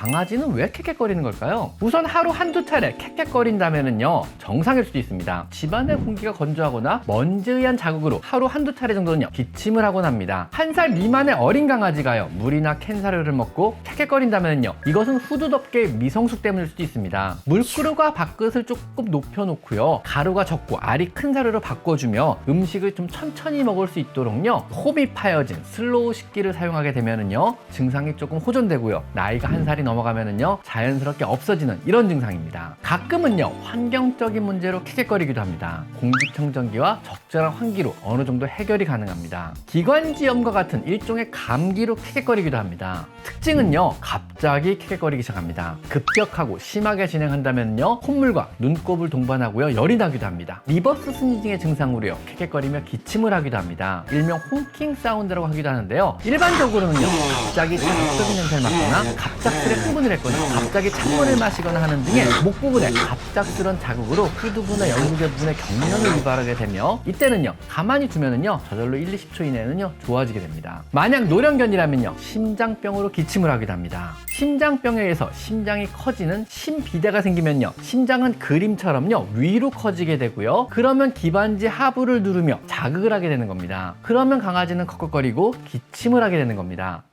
강아지는 왜 캑캑거리는 걸까요? 우선 하루 한두 차례 캑캑거린다면은요 정상일 수도 있습니다. 집안의 공기가 건조하거나 먼지에 의한 자극으로 하루 한두 차례 정도는요 기침을 하곤 합니다. 한 살 미만의 어린 강아지가요 물이나 캔 사료를 먹고 캑캑거린다면은요 이것은 후두덮개의 미성숙 때문일 수도 있습니다. 물그릇과 밥그릇을 조금 높여놓고요 가루가 적고 알이 큰 사료로 바꿔주며 음식을 좀 천천히 먹을 수 있도록요 홈이 파여진 슬로우 식기를 사용하게 되면은요 증상이 조금 호전되고요 나이가 한 살이 넘어가면은요 자연스럽게 없어지는 이런 증상입니다. 가끔은요 환경적인 문제로 킥킥거리기도 합니다. 공기청정기와 적절한 환기로 어느 정도 해결이 가능합니다. 기관지염과 같은 일종의 감기로 킥킥거리기도 합니다. 특징은요 갑 자기 킥킥거리기 시작합니다. 급격하고 심하게 진행한다면요 콧물과 눈곱을 동반하고요 열이 나기도 합니다. 리버스 스니징의 증상으로요 킥킥거리며 기침을 하기도 합니다. 일명 홍킹 사운드라고 하기도 하는데요. 일반적으로는요 갑자기 자극적인 냄새를 맡거나 갑작스레 흥분을 했거나 갑자기 찬물을 마시거나 하는 등의 목 부분에 갑작스런 자극으로 후두부나 연구개 부분에 경련을 유발하게 되며 이때는요 가만히 두면은요 저절로 1, 20초 이내에는요 좋아지게 됩니다. 만약 노령견이라면요 심장병으로 기침을 하기도 합니다. 심장병에 의해서 심장이 커지는 심비대가 생기면요 심장은 그림처럼요 위로 커지게 되고요 그러면 기반지 하부를 누르며 자극을 하게 되는 겁니다. 그러면 강아지는 컥컥거리고 기침을 하게 되는 겁니다.